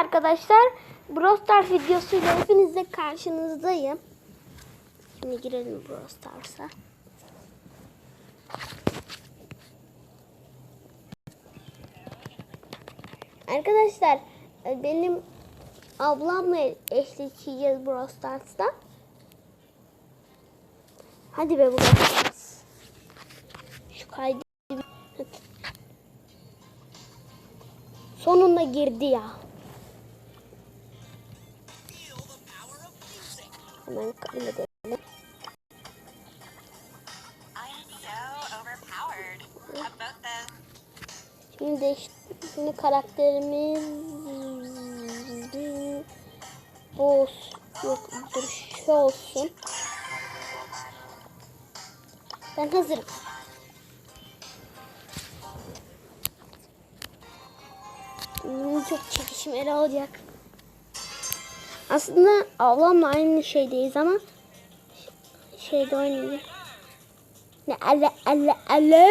arkadaşlar. Brawl Stars videosuyla hepinizle karşınızdayım. Şimdi girelim Brawl Stars'a. Arkadaşlar e, benim ablamla eşleşeceğiz Brawl Stars'ta. Hadi be Brawl Stars. Şu kaydı. Sonunda girdi ya. Hemen kabul edelim. I am so overpowered. About the Şimdi değiş- şimdi karakterimiz boss yok dur şu olsun. Ben hazırım. Hmm, çok çekişmeli olacak. Aslında ablamla aynı şeydeyiz ama şeyde oynayacağız. Ne ale ale ale.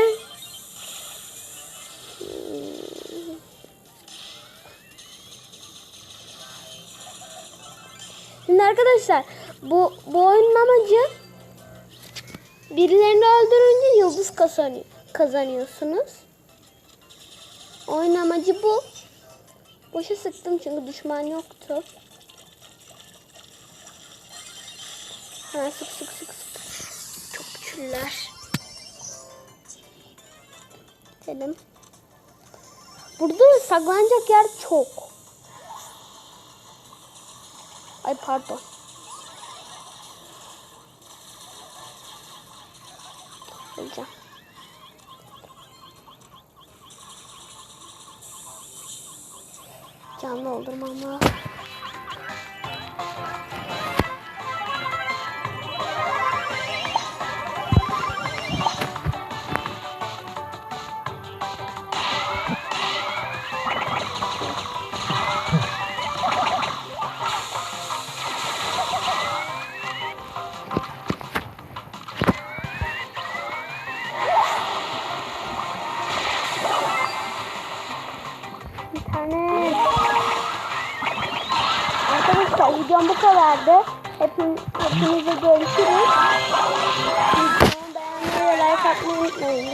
Şimdi arkadaşlar bu, bu oyunun amacı birilerini öldürünce yıldız kazanıyor, kazanıyorsunuz. Oyun amacı bu. Boşa sıktım çünkü düşman yoktu. Ha sık sık sık sık. Çok güçlüler. Gidelim. Burada saklanacak yer çok. Ay pardon. Öleceğim. Canlı oldurmam lazım. Tane. Arkadaşlar videom bu kadardı. Hepin, hepinize görüşürüz. Videomu beğenmeyi ve like atmayı unutmayın.